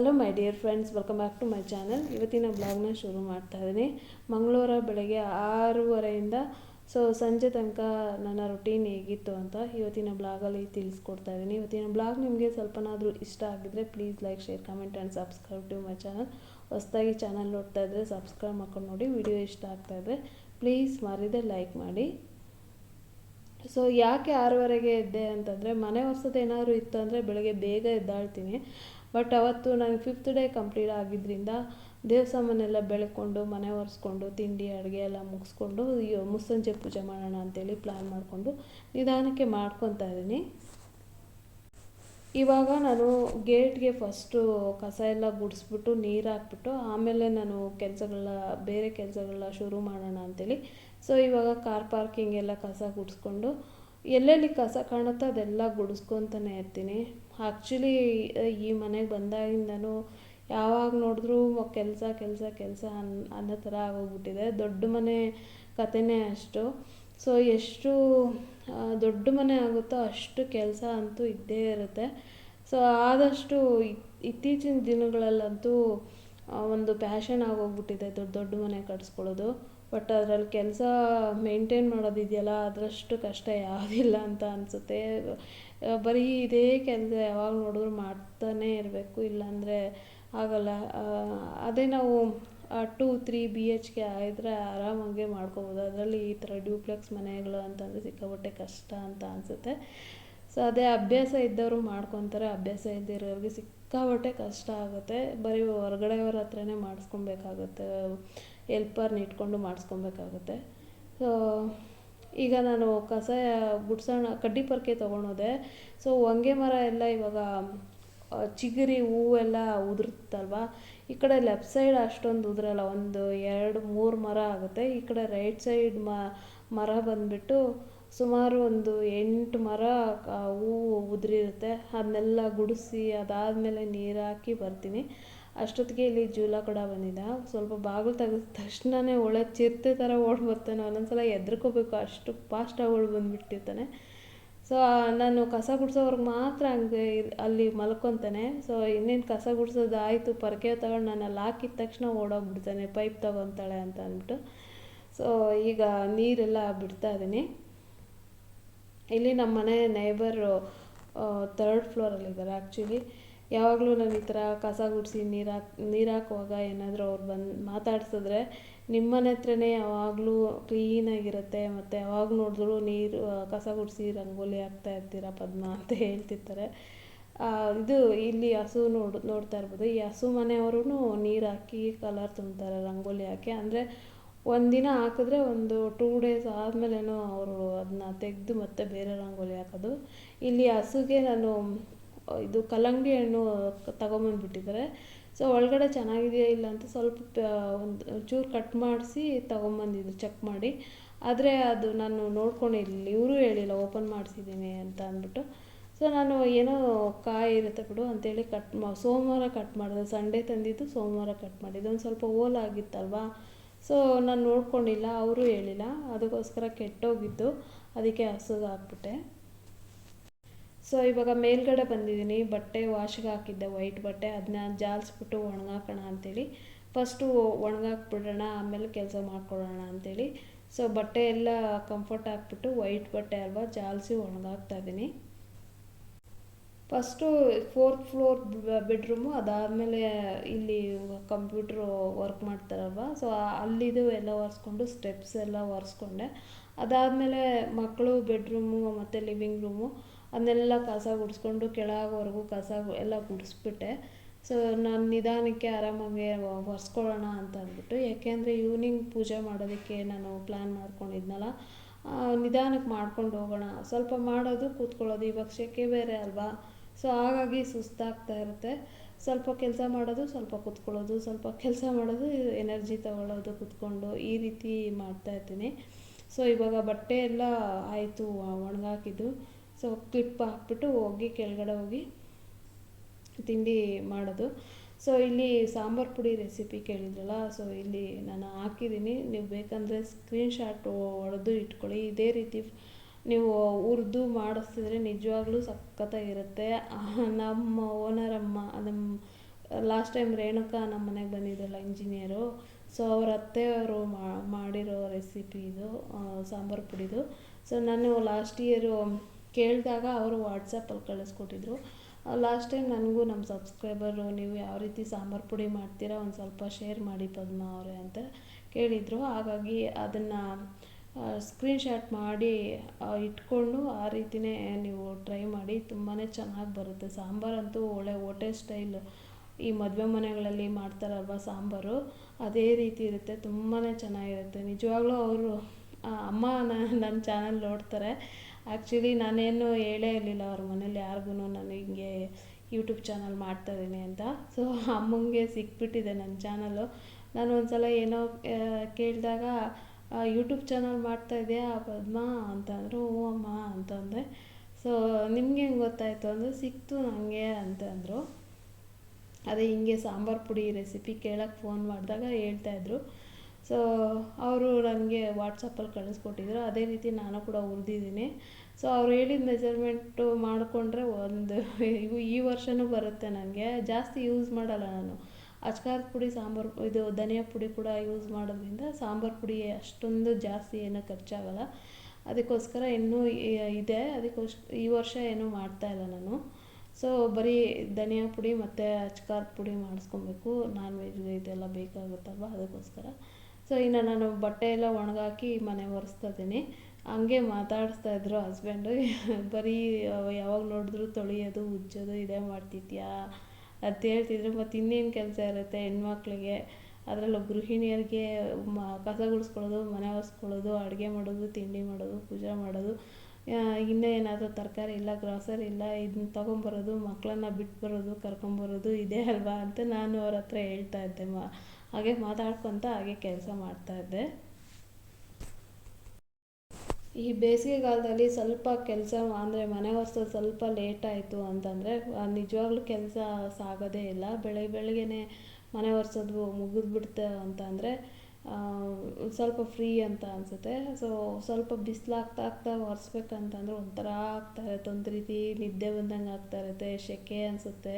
Hello my dear friends welcome back to my channel ಇವತ್ತಿನ ಬ್ಲಾಗ್ನ ಶುರು ಮಾಡ್ತಾ ಇದ್ದೀನಿ. ಮಂಗಳವಾರ ಬೆಳಗ್ಗೆ ಆರೂವರೆಯಿಂದ ಸೊ ಸಂಜೆ ತನಕ ನನ್ನ ರೊಟೀನ್ ಹೇಗಿತ್ತು ಅಂತ ಇವತ್ತಿನ ಬ್ಲಾಗಲ್ಲಿ ತಿಳಿಸ್ಕೊಡ್ತಾ ಇದ್ದೀನಿ. ಇವತ್ತಿನ ಬ್ಲಾಗ್ ನಿಮಗೆ ಸ್ವಲ್ಪನಾದರೂ ಇಷ್ಟ ಆಗಿದ್ದರೆ please like share comment and subscribe to my channel ಹೊಸ್ದಾಗಿ ಚಾನಲ್ ನೋಡ್ತಾ ಇದ್ದರೆ ಸಬ್ಸ್ಕ್ರೈಬ್ ಮಾಡ್ಕೊಂಡು ನೋಡಿ ವಿಡಿಯೋ ಇಷ್ಟ ಆಗ್ತಾ ಇದ್ದರೆ ಪ್ಲೀಸ್ ಮರಿದೆ ಲೈಕ್ ಮಾಡಿ. ಸೊ ಯಾಕೆ ಆರೂವರೆಗೆ ಎದ್ದೆ ಅಂತಂದರೆ, ಮನೆ ಹೊಸದು ಏನಾದರೂ ಇತ್ತು ಅಂದರೆ ಬೆಳಗ್ಗೆ ಬೇಗ ಎದ್ದಾಳ್ತೀನಿ. ಬಟ್ ಅವತ್ತು ನನಗೆ ಫಿಫ್ತ್ ಡೇ ಕಂಪ್ಲೀಟ್ ಆಗಿದ್ದರಿಂದ ದೇವ್ರ ಸಾಮಾನೆಲ್ಲ ಬೆಳ್ಕೊಂಡು, ಮನೆ ಒರೆಸ್ಕೊಂಡು, ತಿಂಡಿ, ಅಡುಗೆ ಎಲ್ಲ ಮುಗಿಸ್ಕೊಂಡು ಮುಸ್ಸಂಜೆ ಪೂಜೆ ಮಾಡೋಣ ಅಂತೇಳಿ ಪ್ಲ್ಯಾನ್ ಮಾಡಿಕೊಂಡು ನಿಧಾನಕ್ಕೆ ಮಾಡ್ಕೊತಾ ಇದ್ದೀನಿ. ಇವಾಗ ನಾನು ಗೇಟ್ಗೆ ಫಸ್ಟು ಕಸ ಎಲ್ಲ ಗುಡಿಸ್ಬಿಟ್ಟು ನೀರು ಹಾಕ್ಬಿಟ್ಟು ಆಮೇಲೆ ನಾನು ಕೆಲಸಗಳನ್ನ ಬೇರೆ ಕೆಲಸಗಳನ್ನ ಶುರು ಮಾಡೋಣ ಅಂತೇಳಿ. ಸೊ ಇವಾಗ ಕಾರ್ ಪಾರ್ಕಿಂಗ್ ಎಲ್ಲ ಕಸ ಗುಡಿಸ್ಕೊಂಡು ಎಲ್ಲೆಲ್ಲಿ ಕಸ ಕಾಣುತ್ತೋ ಅದೆಲ್ಲ ಗುಡಿಸ್ಕೊತಾನೆ ಇರ್ತೀನಿ. ಆ್ಯಕ್ಚುಲಿ ಈ ಮನೆಗೆ ಬಂದಾಗಿಂದನೂ ಯಾವಾಗ ನೋಡಿದ್ರೂ ಕೆಲಸ ಕೆಲಸ ಕೆಲಸ ಅನ್, ಅನ್ನೋ ಥರ ಆಗೋಗ್ಬಿಟ್ಟಿದೆ. ದೊಡ್ಡ ಮನೆ ಕಥೆನೇ ಅಷ್ಟು. ಸೊ ಎಷ್ಟು ದೊಡ್ಡ ಮನೆ ಆಗುತ್ತೋ ಅಷ್ಟು ಕೆಲಸ ಅಂತೂ ಇದ್ದೇ ಇರುತ್ತೆ. ಸೊ ಆದಷ್ಟು ಇತ್ತೀಚಿನ ದಿನಗಳಲ್ಲಂತೂ ಒಂದು ಪ್ಯಾಷನ್ ಆಗೋಗ್ಬಿಟ್ಟಿದೆ ದೊಡ್ಡ ದೊಡ್ಡ ಮನೆ ಕಟ್ಸ್ಕೊಳ್ಳೋದು. ಬಟ್ ಅದರಲ್ಲಿ ಕೆಲಸ ಮೇಂಟೈನ್ ಮಾಡೋದಿದೆಯಲ್ಲ, ಅದರಷ್ಟು ಕಷ್ಟ ಯಾವುದಿಲ್ಲ ಅಂತ ಅನಿಸುತ್ತೆ. ಬರೀ ಇದೇ ಕೆಲಸ ಯಾವಾಗ ನೋಡಿದ್ರು ಮಾಡ್ತಾನೇ ಇರಬೇಕು, ಇಲ್ಲಾಂದರೆ ಆಗಲ್ಲ. ಅದೇ ನಾವು two three B H K ಆಗಿದ್ರೆ ಆರಾಮಾಗೆ ಮಾಡ್ಕೋಬೋದು. ಅದರಲ್ಲಿ ಈ ಥರ ಡ್ಯೂಪ್ಲೆಕ್ಸ್ ಮನೆಗಳು ಅಂತಂದರೆ ಸಿಕ್ಕಾಪಟ್ಟೆ ಕಷ್ಟ ಅಂತ ಅನಿಸುತ್ತೆ. ಸೊ ಅದೇ ಅಭ್ಯಾಸ ಇದ್ದವರು ಮಾಡ್ಕೊತಾರೆ, ಅಭ್ಯಾಸ ಇದ್ದಿರೋರಿಗೆ ಸಿಕ್ಕಾಪಟ್ಟೆ ಕಷ್ಟ ಆಗುತ್ತೆ. ಬರೀ ಹೊರ್ಗಡೆಯವ್ರ ಹತ್ರನೇ ಮಾಡಿಸ್ಕೊಬೇಕಾಗುತ್ತೆ. ಎಲ್ಪರ್ನ ಇಟ್ಕೊಂಡು ಮಾಡಿಸ್ಕೊಬೇಕಾಗುತ್ತೆ. ಸೊ ಈಗ ನಾನು ಕಸ ಗುಡ್ಸೋಣ, ಕಡ್ಡಿ ಪರ್ಕೆ ತೊಗೊಂಡೋದೆ. ಸೊ ಹೊಂಗೆ ಮರ ಎಲ್ಲ ಇವಾಗ ಚಿಗುರಿ, ಹೂವೆಲ್ಲ ಉದುರುತ್ತಲ್ವ? ಈ ಕಡೆ ಲೆಫ್ಟ್ ಸೈಡ್ ಅಷ್ಟೊಂದು ಉದುರಲ್ಲ, ಒಂದು ಎರಡು, ಮೂರು ಮರ ಆಗುತ್ತೆ. ಈ ಕಡೆ ರೈಟ್ ಸೈಡ್ ಮ, ಮರ ಬಂದುಬಿಟ್ಟು ಸುಮಾರು ಒಂದು ಎಂಟು ಮರ ಹೂವು ಉದುರಿರುತ್ತೆ. ಅದನ್ನೆಲ್ಲ ಗುಡಿಸಿ ಅದಾದಮೇಲೆ ನೀರು ಹಾಕಿ ಬರ್ತೀನಿ. ಅಷ್ಟೊತ್ತಿಗೆ ಇಲ್ಲಿ ಜೂಲ ಕೂಡ ಬಂದಿದ್ದ. ಸ್ವಲ್ಪ ಬಾಗಿಲು ತೆಗೆದ ತಕ್ಷಣನೇ ಒಳ ಚಿರತೆ ಥರ ಓಡಿ ಬರ್ತಾನೆ ಒಂದೊಂದ್ಸಲ ಹೆದ್ರಿಕೋಬೇಕು ಅಷ್ಟು ಫಾಸ್ಟಾಗಿ ಓಡಿ ಬಂದುಬಿಟ್ಟಿರ್ತಾನೆ. ಸೊ ನಾನು ಕಸ ಗುಡಿಸೋವ್ರಿಗೆ ಮಾತ್ರ ಹಂಗೆ ಅಲ್ಲಿ ಮಲ್ಕೊತಾನೆ. ಸೊ ಇನ್ನೇನು ಕಸ ಗುಡ್ಸೋದು ಆಯಿತು ಪರ್ಕೆ ತಗೊಂಡು ನಾನು ಅಲ್ಲಿ ಹಾಕಿದ ತಕ್ಷಣ ಓಡೋಗ್ಬಿಡ್ತಾನೆ ಪೈಪ್ ತಗೊತಾಳೆ ಅಂತ ಅಂದ್ಬಿಟ್ಟು. ಸೊ ಈಗ ನೀರೆಲ್ಲ ಬಿಡ್ತಾ ಇದ್ದೀನಿ ಇಲ್ಲಿ ನಮ್ಮ ಮನೆ ನೇಬರು ತರ್ಡ್ ಫ್ಲೋರಲ್ಲಿದ್ದಾರೆ ಆ್ಯಕ್ಚುಲಿ ಯಾವಾಗಲೂ ನಾನು ಈ ಥರ ಕಸ ಗುಡಿಸಿ ನೀರು ಹಾಕಿ, ನೀರು ಹಾಕುವಾಗ ಏನಾದರೂ ಅವ್ರು ಬಂದು ಮಾತಾಡ್ಸಿದ್ರೆ ನಿಮ್ಮ ಮನೆ ಹತ್ರನೇ ಯಾವಾಗಲೂ ಕ್ಲೀನಾಗಿರುತ್ತೆ ಮತ್ತು ಯಾವಾಗ ನೋಡಿದ್ರು ನೀರು ಕಸ ಗುಡಿಸಿ ರಂಗೋಲಿ ಹಾಕ್ತಾ ಇರ್ತೀರ ಪದ್ಮ ಅಂತ ಹೇಳ್ತಿರ್ತಾರೆ. ಇದು ಇಲ್ಲಿ ಹಸು ನೋಡು, ನೋಡ್ತಾ ಇರ್ಬೋದು. ಈ ಹಸು ಮನೆಯವರು ನೀರು ಹಾಕಿ ಕಲರ್ ತುಂಬ್ತಾರೆ, ರಂಗೋಲಿ ಹಾಕಿ. ಅಂದರೆ ಒಂದಿನ ಹಾಕಿದ್ರೆ ಒಂದು ಟೂ ಡೇಸ್ ಆದಮೇಲೆ ಅವರು ಅದನ್ನ ತೆಗೆದು ಮತ್ತೆ ಬೇರೆ ರಂಗೋಲಿ ಹಾಕೋದು. ಇಲ್ಲಿ ಹಸುಗೆ ನಾನು ಇದು ಕಲ್ಲಂಗಡಿ ಹಣ್ಣು ತಗೊಂಬಂದ್ಬಿಟ್ಟಿದ್ದಾರೆ. ಸೊ ಒಳಗಡೆ ಚೆನ್ನಾಗಿದೆಯಾ ಇಲ್ಲ ಅಂತ ಸ್ವಲ್ಪ ಒಂದು ಚೂರು ಕಟ್ ಮಾಡಿಸಿ ತಗೊಂಬಂದಿದ್ರು ಚೆಕ್ ಮಾಡಿ. ಆದರೆ ಅದು ನಾನು ನೋಡ್ಕೊಂಡಿರಲಿಲ್ಲ ಇವರು ಹೇಳಿಲ್ಲ ಓಪನ್ ಮಾಡಿಸಿದ್ದೀನಿ ಅಂತ ಅಂದ್ಬಿಟ್ಟು. ಸೊ ನಾನು ಏನೋ ಕಾಯಿ ಇರುತ್ತೆ ಬಿಡು ಅಂತೇಳಿ ಕಟ್ ಮಾ, ಸೋಮವಾರ ಕಟ್ ಮಾಡಿದೆ. ಸಂಡೇ ತಂದಿದ್ದು ಸೋಮವಾರ ಕಟ್ ಮಾಡಿದ್ದು ಒಂದು ಸ್ವಲ್ಪ ಓಲಾಗಿತ್ತಲ್ವಾ ಸೊ ನಾನು ನೋಡ್ಕೊಂಡಿಲ್ಲ, ಅವರು ಹೇಳಿಲ್ಲ. ಅದಕ್ಕೋಸ್ಕರ ಕೆಟ್ಟೋಗಿತ್ತು ಅದಕ್ಕೆ ಹಸುಗೆ ಸೊ ಇವಾಗ ಮೇಲ್ಗಡೆ ಬಂದಿದ್ದೀನಿ. ಬಟ್ಟೆ ವಾಶ್ಗೆ ಹಾಕಿದ್ದೆ. ವೈಟ್ ಬಟ್ಟೆ. ಅದನ್ನ ಜಾಲಿಸ್ಬಿಟ್ಟು ಒಣಗಾಕೋಣ ಅಂತೇಳಿ. ಫಸ್ಟು ಒಣಗಾಕ್ಬಿಡೋಣ. ಆಮೇಲೆ ಕೆಲಸ ಮಾಡ್ಕೊಳ್ಳೋಣ ಅಂತೇಳಿ. ಸೊ ಬಟ್ಟೆ ಎಲ್ಲ ಕಂಫರ್ಟ್ ಹಾಕ್ಬಿಟ್ಟು ವೈಟ್ ಬಟ್ಟೆ ಅಲ್ವಾ ಜಾಲಿಸಿ ಒಣಗಾಕ್ತಾ ಇದ್ದೀನಿ. ಫಸ್ಟು ಫೋರ್ತ್ ಫ್ಲೋರ್ ಬೆಡ್ರೂಮು ಅದಾದಮೇಲೆ ಇಲ್ಲಿ ಕಂಪ್ಯೂಟ್ರು ವರ್ಕ್ ಮಾಡ್ತಾರಲ್ವ? ಸೊ ಅಲ್ಲಿದು ಎಲ್ಲ ಒರೆಸ್ಕೊಂಡು ಸ್ಟೆಪ್ಸ್ ಎಲ್ಲ ಒರೆಸ್ಕೊಂಡೆ. ಅದಾದಮೇಲೆ ಮಕ್ಕಳು ಬೆಡ್ರೂಮು ಮತ್ತು ಲಿವಿಂಗ್ ರೂಮು ಅದನ್ನೆಲ್ಲ ಕಸ ಗುಡಿಸ್ಕೊಂಡು ಕೆಳಗವರೆಗೂ ಕಸ ಎಲ್ಲ ಗುಡಿಸ್ಬಿಟ್ಟೆ. ಸೊ ನಾನು ನಿಧಾನಕ್ಕೆ ಆರಾಮಾಗಿ ಒರೆಸ್ಕೊಳ್ಳೋಣ ಅಂತ ಅಂದ್ಬಿಟ್ಟು, ಯಾಕೆಂದರೆ ಈವ್ನಿಂಗ್ ಪೂಜೆ ಮಾಡೋದಕ್ಕೆ ನಾನು ಪ್ಲ್ಯಾನ್ ಮಾಡ್ಕೊಂಡಿದ್ನಲ್ಲ ನಿಧಾನಕ್ಕೆ ಮಾಡ್ಕೊಂಡು ಹೋಗೋಣ. ಸ್ವಲ್ಪ ಮಾಡೋದು, ಕೂತ್ಕೊಳ್ಳೋದು ಇವಾಗ ಸೆಕೆ ಬೇರೆ ಅಲ್ವಾ? ಸೊ ಹಾಗಾಗಿ ಸುಸ್ತಾಗ್ತಾ ಇರುತ್ತೆ. ಸ್ವಲ್ಪ ಕೆಲಸ ಮಾಡೋದು, ಸ್ವಲ್ಪ ಕೂತ್ಕೊಳ್ಳೋದು, ಸ್ವಲ್ಪ ಕೆಲಸ ಮಾಡೋದು ಎನರ್ಜಿ ತಗೊಳ್ಳೋದು, ಕೂತ್ಕೊಂಡು ಈ ರೀತಿ ಮಾಡ್ತಾ ಇರ್ತೀನಿ ಸೊ ಇವಾಗ ಬಟ್ಟೆ ಎಲ್ಲ ಆಯಿತು ಒಣಗಾಕಿದ್ದು. ಸೊ ಕ್ಲಿಪ್ ಹಾಕ್ಬಿಟ್ಟು ಹೋಗಿ, ಕೆಳಗಡೆ ಹೋಗಿ ತಿಂಡಿ ಮಾಡೋದು. ಸೊ ಇಲ್ಲಿ ಸಾಂಬಾರು ಪುಡಿ ರೆಸಿಪಿ ಕೇಳಿದ್ರಲ್ಲ ಸೊ ಇಲ್ಲಿ ನಾನು ಹಾಕಿದ್ದೀನಿ. ನೀವು ಬೇಕಂದರೆ ಸ್ಕ್ರೀನ್ಶಾಟ್ ಹೊಡೆದು ಇಟ್ಕೊಳ್ಳಿ. ಇದೇ ರೀತಿ ನೀವು ಹುರಿದು ಮಾಡಿಸಿದ್ರೆ ನಿಜವಾಗ್ಲೂ ಸಖತ್ತಾಗಿರುತ್ತೆ. ನಮ್ಮ ಓನರ್ ಅಮ್ಮ ನಮ್ಮ ಲಾಸ್ಟ್ ಟೈಮ್ ರೇಣುಕಾ ನಮ್ಮ ಮನೆಗೆ ಬಂದಿದ್ರಲ್ಲ ಇಂಜಿನಿಯರು ಸೊ ಅವ್ರ ಅತ್ತೆಯವರು ಮಾಡಿರೋ ರೆಸಿಪಿ ಇದು ಸಾಂಬಾರು ಪುಡಿದು. ಸೊ ನಾನು ಲಾಸ್ಟ್ ಇಯರು ಕೇಳಿದಾಗ ಅವರು ವಾಟ್ಸಪ್ಪಲ್ಲಿ ಕಳಿಸ್ಕೊಟ್ಟಿದ್ರು. ಲಾಸ್ಟ್ ಟೈಮ್ ನನಗೂ ನಮ್ಮ ಸಬ್ಸ್ಕ್ರೈಬರು ನೀವು ಯಾವ ರೀತಿ ಸಾಂಬಾರು ಪುಡಿ ಮಾಡ್ತೀರಾ ಒಂದು ಸ್ವಲ್ಪ ಶೇರ್ ಮಾಡಿ ಪದ್ಮಾ ಅವರೇ ಅಂತ ಕೇಳಿದರು. ಹಾಗಾಗಿ ಅದನ್ನು ಸ್ಕ್ರೀನ್ಶಾಟ್ ಮಾಡಿ ಇಟ್ಕೊಂಡು ಆ ರೀತಿಯೇ ನೀವು ಟ್ರೈ ಮಾಡಿ ತುಂಬಾ ಚೆನ್ನಾಗಿ ಬರುತ್ತೆ. ಸಾಂಬಾರಂತೂ ಒಳ್ಳೆ ಹೋಟೆಲ್ ಸ್ಟೈಲ್ ಈ ಮದುವೆ ಮನೆಗಳಲ್ಲಿ ಮಾಡ್ತಾರಲ್ವ ಸಾಂಬಾರು, ಅದೇ ರೀತಿ ಇರುತ್ತೆ. ತುಂಬಾ ಚೆನ್ನಾಗಿರುತ್ತೆ. ನಿಜವಾಗ್ಲೂ ಅವರು ಅಮ್ಮ ನನ್ನ ಚಾನಲ್ ನೋಡ್ತಾರೆ. ಆ್ಯಕ್ಚುಲಿ ನಾನೇನು ಹೇಳೇ ಇರಲಿಲ್ಲ ಅವ್ರ ಮನೇಲಿ ಯಾರಿಗೂ ನಾನು ಹಿಂಗೆ ಯೂಟ್ಯೂಬ್ ಚಾನಲ್ ಮಾಡ್ತಾ ಇದ್ದೀನಿ ಅಂತ. ಸೊ ಅಮ್ಮಂಗೆ ಸಿಕ್ಬಿಟ್ಟಿದೆ ನನ್ನ ಚಾನಲ್ಲು ನಾನು ಒಂದು ಸಲ ಏನೋ ಕೇಳಿದಾಗ ಯೂಟ್ಯೂಬ್ ಚಾನಲ್ ಮಾಡ್ತಾ ಇದೆಯಾ ಪದ್ಮ ಅಂತಂದರು, ಹ್ಞೂ ಅಮ್ಮ ಅಂತಂದೆ. ಸೊ ನಿಮ್ಗೆ ಹೆಂಗೆ ಗೊತ್ತಾಯಿತು? ಅಂದರೆ, ಸಿಕ್ತು ನನಗೆ ಅಂತಂದರು. ಅದೇ ಹಿಂಗೆ ಸಾಂಬಾರು ಪುಡಿ ರೆಸಿಪಿ ಕೇಳೋಕ್ಕೆ ಫೋನ್ ಮಾಡಿದಾಗ ಹೇಳ್ತಾಯಿದ್ರು ಸೊ ಅವರು ನನಗೆ ವಾಟ್ಸಪ್ಪಲ್ಲಿ ಕಳಿಸ್ಕೊಟ್ಟಿದ್ರು. ಅದೇ ರೀತಿ ನಾನು ಕೂಡ ಹುರಿದಿದ್ದೀನಿ ಸೊ ಅವ್ರು ಹೇಳಿದ ಮೆಜರ್ಮೆಂಟು ಮಾಡಿಕೊಂಡ್ರೆ ಒಂದು ಇವು ಈ ವರ್ಷವೂ ಬರುತ್ತೆ ನನಗೆ ಜಾಸ್ತಿ ಯೂಸ್ ಮಾಡಲ್ಲ ನಾನು. ಅಚ್ಕಾರದ ಪುಡಿ, ಸಾಂಬಾರು ಇದು ಧನಿಯಾ ಪುಡಿ ಕೂಡ ಯೂಸ್ ಮಾಡೋದ್ರಿಂದ ಸಾಂಬಾರು ಪುಡಿ ಅಷ್ಟೊಂದು ಜಾಸ್ತಿ ಏನೂ ಖರ್ಚಾಗಲ್ಲ. ಅದಕ್ಕೋಸ್ಕರ ಇನ್ನೂ ಇದೆ. ಅದಕ್ಕೋಸ್, ಈ ವರ್ಷ ಏನೂ ಮಾಡ್ತಾಯಿಲ್ಲ ನಾನು. ಸೊ ಬರೀ ಧನಿಯಾ ಪುಡಿ ಮತ್ತು ಅಚ್ಕಾರದ ಪುಡಿ ಮಾಡಿಸ್ಕೊಬೇಕು. ನಾನ್ ವೆಜ್ ಇದೆಲ್ಲ ಬೇಕಾಗುತ್ತಲ್ವ ಅದಕ್ಕೋಸ್ಕರ. ಸೊ ಇನ್ನು ನಾನು ಬಟ್ಟೆ ಎಲ್ಲ ಒಣಗಾಕಿ ಮನೆ ಒರೆಸ್ತಾ ಇದ್ದೀನಿ. ಹಂಗೆ ಮಾತಾಡಿಸ್ತಾ ಇದ್ರು ಹಸ್ಬೆಂಡು ಬರೀ ಯಾವಾಗ ನೋಡಿದ್ರು ತೊಳೆಯೋದು, ಉಜ್ಜೋದು ಇದೇ ಮಾಡ್ತಿದ್ಯಾ ಅಂತ ಹೇಳ್ತಿದ್ರು. ಮತ್ತು ಇನ್ನೇನು ಕೆಲಸ ಇರುತ್ತೆ ಹೆಣ್ಮಕ್ಳಿಗೆ? ಅದರಲ್ಲೂ ಗೃಹಿಣಿಯರಿಗೆ ಮ, ಕಸ ಗುಡಿಸ್ಕೊಳ್ಳೋದು, ಮನೆ ಒರೆಸ್ಕೊಳ್ಳೋದು, ಅಡುಗೆ ಮಾಡೋದು, ತಿಂಡಿ ಮಾಡೋದು, ಪೂಜೆ ಮಾಡೋದು. ಇನ್ನೂ ಏನಾದರೂ ತರಕಾರಿ ಇಲ್ಲ ಗ್ರಾಸರಿ ಇಲ್ಲ ಇದನ್ನ ತೊಗೊಂಬರೋದು ಮಕ್ಕಳನ್ನ ಬಿಟ್ಟು ಬರೋದು, ಕರ್ಕೊಂಬರೋದು, ಇದೇ ಅಲ್ವಾ ಅಂತ ನಾನು ಅವ್ರ ಹತ್ರ ಹೇಳ್ತಾ ಇದ್ದೆ. ಮಾ, ಹಾಗೆ ಮಾತಾಡ್ಕೊತ ಹಾಗೆ ಕೆಲಸ ಮಾಡ್ತಾಯಿದ್ದೆ ಈ ಬೇಸಿಗೆಗಾಲದಲ್ಲಿ ಸ್ವಲ್ಪ ಕೆಲಸ ಅಂದರೆ ಮನೆ ಒರೆಸೋದು ಸ್ವಲ್ಪ ಲೇಟ್ ಆಯಿತು ಅಂತಂದರೆ ನಿಜವಾಗ್ಲೂ ಕೆಲಸ ಸಾಗೋದೇ ಇಲ್ಲ. ಬೆಳಗ್ಗೆ ಬೆಳಗ್ಗೆನೆ ಮನೆ ಒರೆಸೋದು ಮುಗಿದ್ಬಿಡ್ತು ಅಂತಂದರೆ ಸ್ವಲ್ಪ ಫ್ರೀ ಅಂತ ಅನಿಸುತ್ತೆ. ಸೊ ಸ್ವಲ್ಪ ಬಿಸಿಲಾಗ್ತಾ ಆಗ್ತಾ ಒರೆಸ್ಬೇಕಂತಂದ್ರೆ ಒಂಥರ ಆಗ್ತಾ ಇರುತ್ತೆ. ಒಂದು ರೀತಿ ನಿದ್ದೆ ಬಂದಂಗೆ ಆಗ್ತಾ ಇರುತ್ತೆ ಸೆಕೆ ಅನಿಸುತ್ತೆ.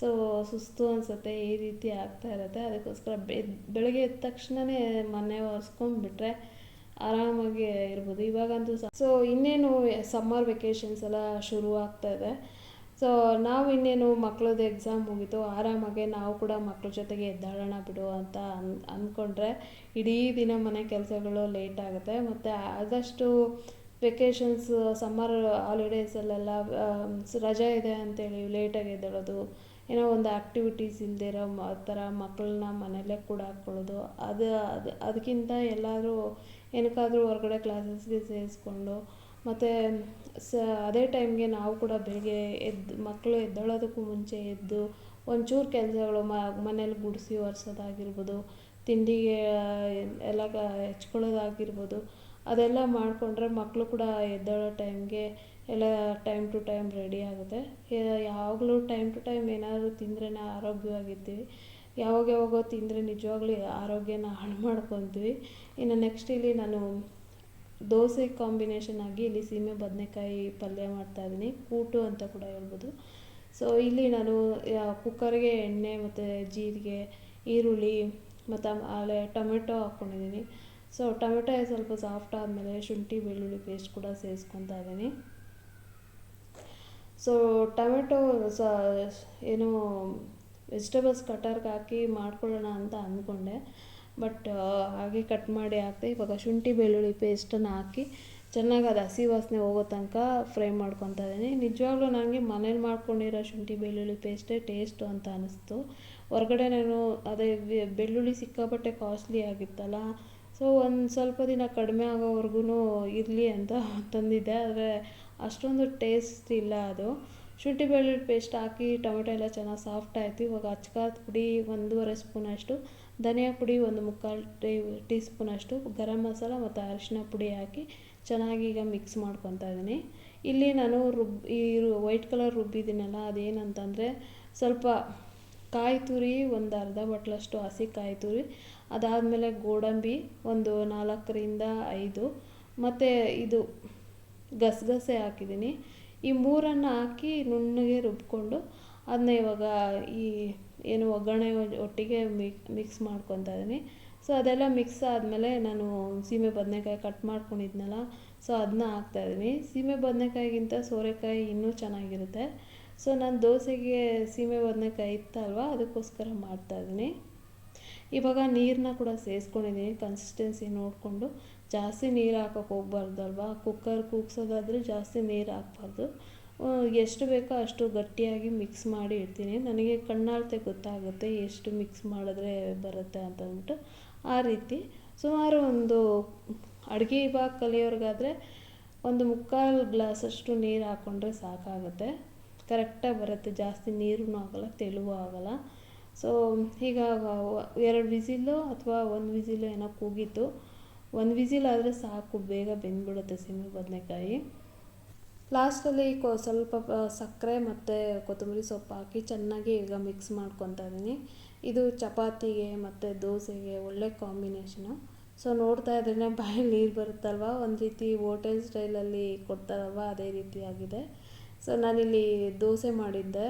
ಸೊ ಸುಸ್ತು ಅನಿಸುತ್ತೆ, ಈ ರೀತಿ ಆಗ್ತಾ ಇರುತ್ತೆ. ಅದಕ್ಕೋಸ್ಕರ ಬೆಳಗ್ಗೆ ಎದ್ದ ತಕ್ಷಣವೇ ಮನೆ ಒರೆಸ್ಕೊಂಡ್ಬಿಟ್ರೆ ಆರಾಮಾಗಿ ಇರ್ಬೋದು. ಇವಾಗಂತೂ ಸೊ ಇನ್ನೇನು ಸಮ್ಮರ್ ವೆಕೇಷನ್ಸ್ ಎಲ್ಲ ಶುರು ಆಗ್ತಾ ಇದೆ. ಸೊ ನಾವು ಇನ್ನೇನು ಮಕ್ಳದ್ದು ಎಕ್ಸಾಮ್ ಮುಗೀತು, ಆರಾಮಾಗೆ ನಾವು ಕೂಡ ಮಕ್ಳ ಜೊತೆಗೆ ಎದ್ದಾಳೋಣ ಬಿಡು ಅಂತ ಅನ್ ಅಂದ್ಕೊಂಡ್ರೆ ಇಡೀ ದಿನ ಮನೆ ಕೆಲಸಗಳು ಲೇಟ್ ಆಗುತ್ತೆ. ಮತ್ತು ಆದಷ್ಟು ವೆಕೇಷನ್ಸ್ ಸಮ್ಮರ್ ಹಾಲಿಡೇಸಲ್ಲೆಲ್ಲ ರಜೆ ಇದೆ ಅಂತೇಳಿ ಲೇಟಾಗಿ ಎದ್ದೇಳೋದು. ಏನೋ ಒಂದು ಆ್ಯಕ್ಟಿವಿಟೀಸ್ ಇಲ್ಲದೆ ಇರೋ ಥರ ಮಕ್ಕಳನ್ನ ಮನೆಯಲ್ಲೇ ಕೂಡ ಹಾಕ್ಕೊಳ್ಳೋದು ಅದು ಅದು ಅದಕ್ಕಿಂತ ಎಲ್ಲಾದರೂ ಏನಕ್ಕಾದರೂ ಹೊರ್ಗಡೆ ಕ್ಲಾಸಸ್ಗೆ ಸೇರಿಸ್ಕೊಂಡು ಮತ್ತು ಸ, ಅದೇ ಟೈಮ್ಗೆ ನಾವು ಕೂಡ ಬೆಳಗ್ಗೆ ಎದ್ದು ಮಕ್ಕಳು ಎದ್ದೇಳೋದಕ್ಕೂ ಮುಂಚೆ ಎದ್ದು, ಒಂಚೂರು ಕೆಲಸಗಳು ಮನೇಲಿ ಗುಡಿಸಿ ಒರೆಸೋದಾಗಿರ್ಬೋದು, ತಿಂಡಿಗೆ, ಎಲ್ಲ ಹೆಚ್ಕೊಳ್ಳೋದಾಗಿರ್ಬೋದು, ಅದೆಲ್ಲ ಮಾಡಿಕೊಂಡ್ರೆ ಮಕ್ಕಳು ಕೂಡ ಎದ್ದೇಳೋ ಟೈಮ್ಗೆ ಎಲ್ಲ ಟೈಮ್ ಟು ಟೈಮ್ ರೆಡಿ ಆಗುತ್ತೆ. ಯಾವಾಗಲೂ ಟೈಮ್ ಟು ಟೈಮ್ ಏನಾದರೂ ತಿಂದ್ರೇ ಆರೋಗ್ಯವಾಗಿರ್ತೀವಿ ಯಾವಾಗ ಯಾವಾಗೋ ತಿಂದರೆ ನಿಜವಾಗ್ಲೂ ಆರೋಗ್ಯನ ಹಾಳು ಮಾಡ್ಕೊತೀವಿ. ಇನ್ನು ನೆಕ್ಸ್ಟ್ ಇಲ್ಲಿ ನಾನು ದೋಸೆ ಕಾಂಬಿನೇಷನ್ ಆಗಿ ಇಲ್ಲಿ ಸೀಮೆ ಬದನೆಕಾಯಿ ಪಲ್ಯ ಮಾಡ್ತಾ ಇದ್ದೀನಿ. ಕೂಟು ಅಂತ ಕೂಡ ಹೇಳ್ಬೋದು. ಸೊ ಇಲ್ಲಿ ನಾನು ಕುಕ್ಕರ್ಗೆ ಎಣ್ಣೆ ಮತ್ತು ಜೀರಿಗೆ, ಈರುಳ್ಳಿ ಮತ್ತು ಆಮೇಲೆ ಟೊಮೆಟೊ ಹಾಕ್ಕೊಂಡಿದ್ದೀನಿ ಸೊ ಟೊಮೆಟೊ ಸ್ವಲ್ಪ ಸಾಫ್ಟ್ ಆದಮೇಲೆ ಶುಂಠಿ, ಬೆಳ್ಳುಳ್ಳಿ ಪೇಸ್ಟ್ ಕೂಡ ಸೇರಿಸ್ಕೊತಾ ಇದ್ದೀನಿ. ಸೊ ಟೊಮೆಟೊ ಸ, ಏನು ವೆಜಿಟೇಬಲ್ಸ್ ಕಟರ್ಗೆ ಹಾಕಿ ಮಾಡ್ಕೊಳ್ಳೋಣ ಅಂತ ಅಂದ್ಕೊಂಡೆ. ಬಟ್ ಹಾಗೆ ಕಟ್ ಮಾಡಿ ಹಾಕಿದೆ ಇವಾಗ ಶುಂಠಿ ಬೆಳ್ಳುಳ್ಳಿ ಪೇಸ್ಟನ್ನು ಹಾಕಿ ಚೆನ್ನಾಗಿ ಅದು ಹಸಿ ವಾಸನೆ ಹೋಗೋ ತನಕ ಫ್ರೈ ಮಾಡ್ಕೊತಾ ಇದ್ದೀನಿ. ನಿಜವಾಗ್ಲೂ ನನಗೆ ಮನೇಲಿ ಮಾಡ್ಕೊಂಡಿರೋ ಶುಂಠಿ ಬೆಳ್ಳುಳ್ಳಿ ಪೇಸ್ಟೇ ಟೇಸ್ಟು ಅಂತ ಅನ್ನಿಸ್ತು ಹೊರಗಡೆ ನಾನು ಅದೇ ಬೆಳ್ಳುಳ್ಳಿ ಸಿಕ್ಕಾಪಟ್ಟೆ ಕಾಸ್ಟ್ಲಿ ಆಗಿತ್ತಲ್ಲ, ಸೊ ಒಂದು ಸ್ವಲ್ಪ ದಿನ ಕಡಿಮೆ ಆಗೋವರೆಗೂ ಇರಲಿ ಅಂತ ತಂದಿದ್ದೆ. ಆದರೆ ಅಷ್ಟೊಂದು ಟೇಸ್ಟ್ ಇಲ್ಲ ಅದು. ಶುಂಠಿ ಬೆಳ್ಳುಳ್ಳಿ ಪೇಸ್ಟ್ ಹಾಕಿ, ಟೊಮೆಟೊ ಎಲ್ಲ ಚೆನ್ನಾಗಿ ಸಾಫ್ಟ್ ಆಯಿತು. ಇವಾಗ ಅಚ್ಕಾರದ ಪುಡಿ ಒಂದೂವರೆ ಸ್ಪೂನಷ್ಟು ಧನಿಯಾ ಪುಡಿ ಒಂದು ಮುಕ್ಕಾಲು ಟೀ ಟೀ ಸ್ಪೂನಷ್ಟು ಗರಂ ಮಸಾಲ ಮತ್ತು ಅರಿಶಿನ ಪುಡಿ ಹಾಕಿ ಚೆನ್ನಾಗಿ ಈಗ ಮಿಕ್ಸ್ ಮಾಡ್ಕೊತಾ ಇದ್ದೀನಿ ಇಲ್ಲಿ ನಾನು ರುಬ್, ಈ ವೈಟ್ ಕಲರ್ ರುಬ್ಬಿದ್ದೀನಲ್ಲ, ಅದೇನಂತಂದರೆ ಸ್ವಲ್ಪ ಕಾಯಿ ತುರಿ, ಒಂದು ಅರ್ಧ ಬಟ್ಲಷ್ಟು ಹಸಿ ಕಾಯಿ ತುರಿ, ಅದಾದಮೇಲೆ ಗೋಡಂಬಿ ಒಂದು ನಾಲ್ಕರಿಂದ ಐದು. ಮತ್ತು ಇದು ಗಸಗಸೆ ಹಾಕಿದ್ದೀನಿ. ಈ ಮೂರನ್ನು ಹಾಕಿ ನುಣ್ಣಗೆ ರುಬ್ಬಿಕೊಂಡು ಅದನ್ನ ಇವಾಗ ಈ ಏನು ಒಗ್ಗರಣೆ ಒಟ್ಟಿಗೆ ಮಿಕ್ಸ್ ಮಾಡ್ಕೊತಾ ಇದ್ದೀನಿ. ಸೊ ಅದೆಲ್ಲ ಮಿಕ್ಸ್ ಆದಮೇಲೆ ನಾನು ಸೀಮೆ ಬದನೆಕಾಯಿ ಕಟ್ ಮಾಡ್ಕೊಂಡಿದ್ನಲ್ಲ ಸೊ ಅದನ್ನ ಹಾಕ್ತಾಯಿದ್ದೀನಿ ಸೀಮೆ ಬದನೆಕಾಯಿಗಿಂತ ಸೋರೆಕಾಯಿ ಇನ್ನೂ ಚೆನ್ನಾಗಿರುತ್ತೆ. ಸೊ ನಾನು ದೋಸೆಗೆ ಸೀಮೆ ಬದನೆಕಾಯಿ ಇತ್ತಲ್ವ, ಅದಕ್ಕೋಸ್ಕರ ಮಾಡ್ತಾಯಿದ್ದೀನಿ ಇವಾಗ ನೀರನ್ನ ಕೂಡ ಸೇರಿಸ್ಕೊಂಡಿದ್ದೀನಿ ಕನ್ಸಿಸ್ಟೆನ್ಸಿ ನೋಡಿಕೊಂಡು. ಜಾಸ್ತಿ ನೀರು ಹಾಕೋಕೆ ಅಲ್ವಾ ಕುಕ್ಕರ್ ಕೂಗ್ಸೋದಾದರೆ ಜಾಸ್ತಿ ನೀರು ಹಾಕ್ಬಾರ್ದು. ಎಷ್ಟು ಬೇಕೋ ಅಷ್ಟು ಗಟ್ಟಿಯಾಗಿ ಮಿಕ್ಸ್ ಮಾಡಿ ಇಡ್ತೀನಿ. ನನಗೆ ಕಣ್ಣಾಳತೆ ಗೊತ್ತಾಗುತ್ತೆ ಎಷ್ಟು ಮಿಕ್ಸ್ ಮಾಡಿದ್ರೆ ಬರುತ್ತೆ ಅಂತ ಅಂದ್ಬಿಟ್ಟು ಆ ರೀತಿ ಸುಮಾರು ಒಂದು ಅಡುಗೆ ಇವಾಗ ಕಲಿಯೋರಿಗಾದರೆ ಒಂದು ಮುಕ್ಕಾಲು ಗ್ಲಾಸಷ್ಟು ನೀರು ಹಾಕ್ಕೊಂಡ್ರೆ ಸಾಕಾಗುತ್ತೆ. ಕರೆಕ್ಟಾಗಿ ಬರುತ್ತೆ. ಜಾಸ್ತಿ ನೀರೂ ಆಗೋಲ್ಲ, ತೆಳುವೂ ಆಗೋಲ್ಲ. ಸೊ ಈಗ ಎರಡು ವಿಸಿಲು ಅಥವಾ ಒಂದು ವಿಸಿಲು ಏನೋ ಕೂಗಿತ್ತು. ಒಂದು ವಿಸಿಲ್ ಆದರೆ ಸಾಕು, ಬೇಗ ಬೆಂದ್ಬಿಡುತ್ತೆ ಸೀಮೆ ಬದನೆಕಾಯಿ. ಲಾಸ್ಟಲ್ಲಿ ಕೊ, ಸ್ವಲ್ಪ ಸಕ್ಕರೆ ಮತ್ತು ಕೊತ್ತಂಬರಿ ಸೊಪ್ಪು ಹಾಕಿ ಚೆನ್ನಾಗಿ ಈಗ ಮಿಕ್ಸ್ ಮಾಡ್ಕೊತಾ ಇದ್ದೀನಿ. ಇದು ಚಪಾತಿಗೆ ಮತ್ತು ದೋಸೆಗೆ ಒಳ್ಳೆ ಕಾಂಬಿನೇಷನು. ಸೊ ನೋಡ್ತಾ ಇದ್ರೇ ಬಾಯಿ ನೀರು ಬರುತ್ತಲ್ವ? ಒಂದು ರೀತಿ ಹೋಟೆಲ್ ಸ್ಟೈಲಲ್ಲಿ ಕೊಡ್ತಾರಲ್ವ? ಅದೇ ರೀತಿಯಾಗಿದೆ ಸೊ ನಾನಿಲ್ಲಿ ದೋಸೆ ಮಾಡಿದ್ದೆ.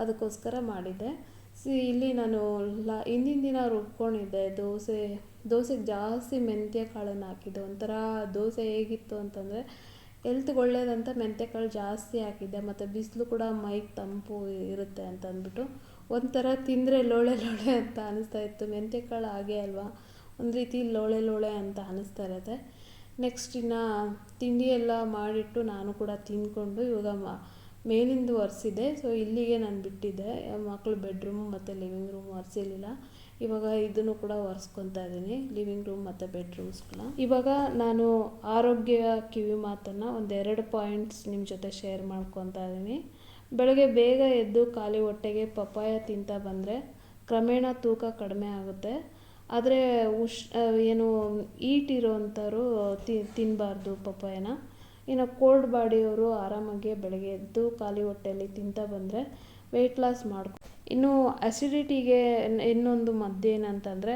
ಅದಕ್ಕೋಸ್ಕರ ಮಾಡಿದ್ದೆ. ಸಿ, ಇಲ್ಲಿ ನಾನು ಲಾ, ಹಿಂದಿನ ದಿನ ರುಬ್ಕೊಂಡಿದ್ದೆ ದೋಸೆ. ದೋಸೆಗೆ ಜಾಸ್ತಿ ಮೆಂತ್ಯ ಕಾಳನ್ನು ಹಾಕಿದ್ದೆ. ಒಂಥರ ದೋಸೆ ಹೇಗಿತ್ತು ಅಂತಂದರೆ ಎಲ್ತ್ಗೆ ಒಳ್ಳೇದಂತ ಮೆಂತ್ಯ ಕಾಳು ಜಾಸ್ತಿ ಹಾಕಿದ್ದೆ. ಮತ್ತು ಬಿಸಿಲು ಕೂಡ ಮೈಗೆ ತಂಪು ಇರುತ್ತೆ ಅಂತ ಅಂದ್ಬಿಟ್ಟು ಒಂಥರ ತಿಂದರೆ ಲೋಳೆ ಲೋಳೆ ಅಂತ ಅನಿಸ್ತಾ ಇತ್ತು. ಮೆಂತ್ಯಕಾಳು ಹಾಗೆ ಅಲ್ವಾ? ಒಂದು ರೀತಿ ಲೋಳೆ ಲೋಳೆ ಅಂತ ಅನಿಸ್ತಾ ಇರುತ್ತೆ. ನೆಕ್ಸ್ಟ್ ಇನ್ನು ತಿಂಡಿ ಎಲ್ಲ ಮಾಡಿಟ್ಟು ನಾನು ಕೂಡ ತಿಂದ್ಕೊಂಡು ಇವಾಗ ಮ, ಮೇಲಿಂದು ಒರೆಸಿದೆ ಸೊ ಇಲ್ಲಿಗೆ ನಾನು ಬಿಟ್ಟಿದ್ದೆ. ಮಕ್ಕಳು ಬೆಡ್ರೂಮು ಮತ್ತು ಲಿವಿಂಗ್ ರೂಮ್ ಒರೆಸಿರ್ಲಿಲ್ಲ. ಇವಾಗ ಇದನ್ನು ಕೂಡ ಒರೆಸ್ಕೊತಾ ಇದ್ದೀನಿ ಲಿವಿಂಗ್ ರೂಮ್ ಮತ್ತು ಬೆಡ್ರೂಮ್ಸ್ಗಳ ಇವಾಗ ನಾನು ಆರೋಗ್ಯ ಕಿವಿ ಮಾತನ್ನು ಒಂದೆರಡು ಪಾಯಿಂಟ್ಸ್ ನಿಮ್ಮ ಜೊತೆ ಶೇರ್ ಮಾಡ್ಕೊತಾ ಇದ್ದೀನಿ. ಬೆಳಗ್ಗೆ ಬೇಗ ಎದ್ದು ಖಾಲಿ ಹೊಟ್ಟೆಗೆ ಪಪ್ಪಾಯ ತಿಂತ ಬಂದರೆ ಕ್ರಮೇಣ ತೂಕ ಕಡಿಮೆ ಆಗುತ್ತೆ. ಆದರೆ ಉಷ್ ಏನು ಈಟ್ ಇರೋವಂಥವ್ರು ತಿನ್ನಬಾರ್ದು ಪಪ್ಪಾಯನ. ಇನ್ನು ಕೋಲ್ಡ್ ಬಾಡಿಯವರು ಆರಾಮಾಗಿ ಬೆಳಗ್ಗೆ ಎದ್ದು ಖಾಲಿ ಹೊಟ್ಟೆಯಲ್ಲಿ ತಿಂತ ಬಂದರೆ ವೆಯ್ಟ್ ಲಾಸ್ ಮಾಡ್ಕೊ ಇನ್ನು ಅಸಿಡಿಟಿಗೆ ಇನ್ನೊಂದು ಮದ್ದು ಏನಂತಂದರೆ,